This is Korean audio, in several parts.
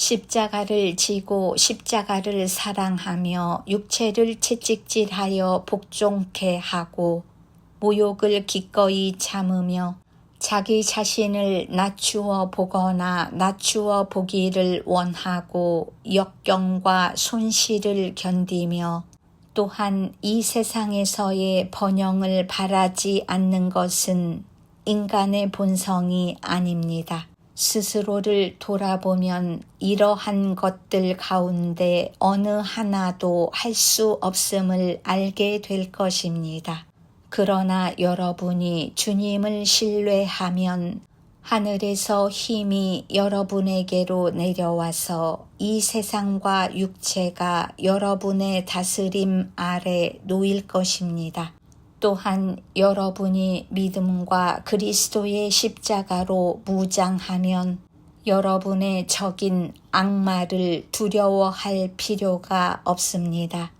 십자가를 지고 십자가를 사랑하며 육체를 채찍질하여 복종케 하고 모욕을 기꺼이 참으며 자기 자신을 낮추어 보거나 낮추어 보기를 원하고 역경과 손실을 견디며 또한 이 세상에서의 번영을 바라지 않는 것은 인간의 본성이 아닙니다. 스스로를 돌아보면 이러한 것들 가운데 어느 하나도 할 수 없음을 알게 될 것입니다. 그러나 여러분이 주님을 신뢰하면 하늘에서 힘이 여러분에게로 내려와서 이 세상과 육체가 여러분의 다스림 아래 놓일 것입니다. 또한 여러분이 믿음과 그리스도의 십자가로 무장하면 여러분의 적인 악마를 두려워할 필요가 없습니다.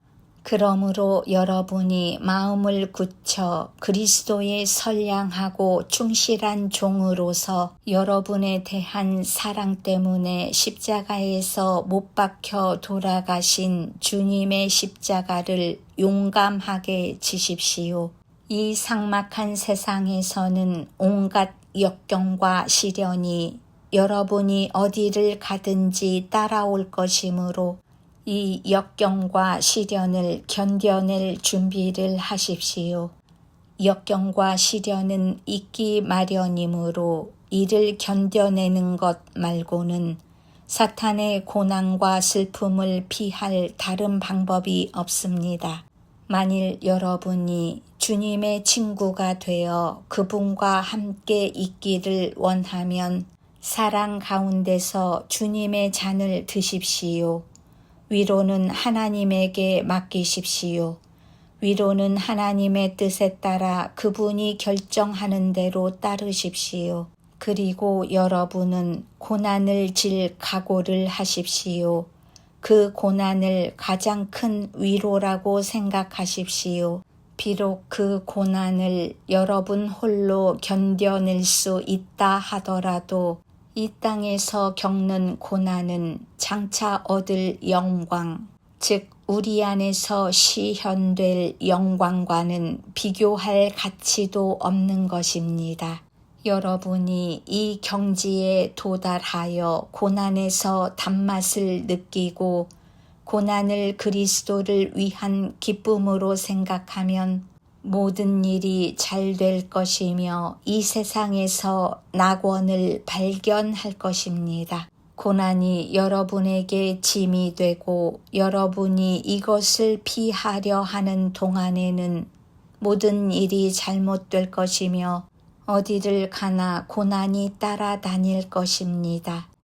그러므로 여러분이 마음을 굳혀 그리스도의 선량하고 충실한 종으로서 여러분에 대한 사랑 때문에 십자가에서 못 박혀 돌아가신 주님의 십자가를 용감하게 지십시오. 이 삭막한 세상에서는 온갖 역경과 시련이 여러분이 어디를 가든지 따라올 것이므로 이 역경과 시련을 견뎌낼 준비를 하십시오. 역경과 시련은 있기 마련이므로 이를 견뎌내는 것 말고는 사탄의 고난과 슬픔을 피할 다른 방법이 없습니다. 만일 여러분이 주님의 친구가 되어 그분과 함께 있기를 원하면 사랑 가운데서 주님의 잔을 드십시오. 위로는 하나님에게 맡기십시오. 위로는 하나님의 뜻에 따라 그분이 결정하는 대로 따르십시오. 그리고 여러분은 고난을 질 각오를 하십시오. 그 고난을 가장 큰 위로라고 생각하십시오. 비록 그 고난을 여러분 홀로 견뎌낼 수 있다 하더라도 이 땅에서 겪는 고난은 장차 얻을 영광, 즉 우리 안에서 시현될 영광과는 비교할 가치도 없는 것입니다. 여러분이 이 경지에 도달하여 고난에서 단맛을 느끼고 고난을 그리스도를 위한 기쁨으로 생각하면 모든 일이 잘 될 것이며 이 세상에서 낙원을 발견할 것입니다. 고난이 여러분에게 짐이 되고 여러분이 이것을 피하려 하는 동안에는 모든 일이 잘못될 것이며 어디를 가나 고난이 따라다닐 것입니다.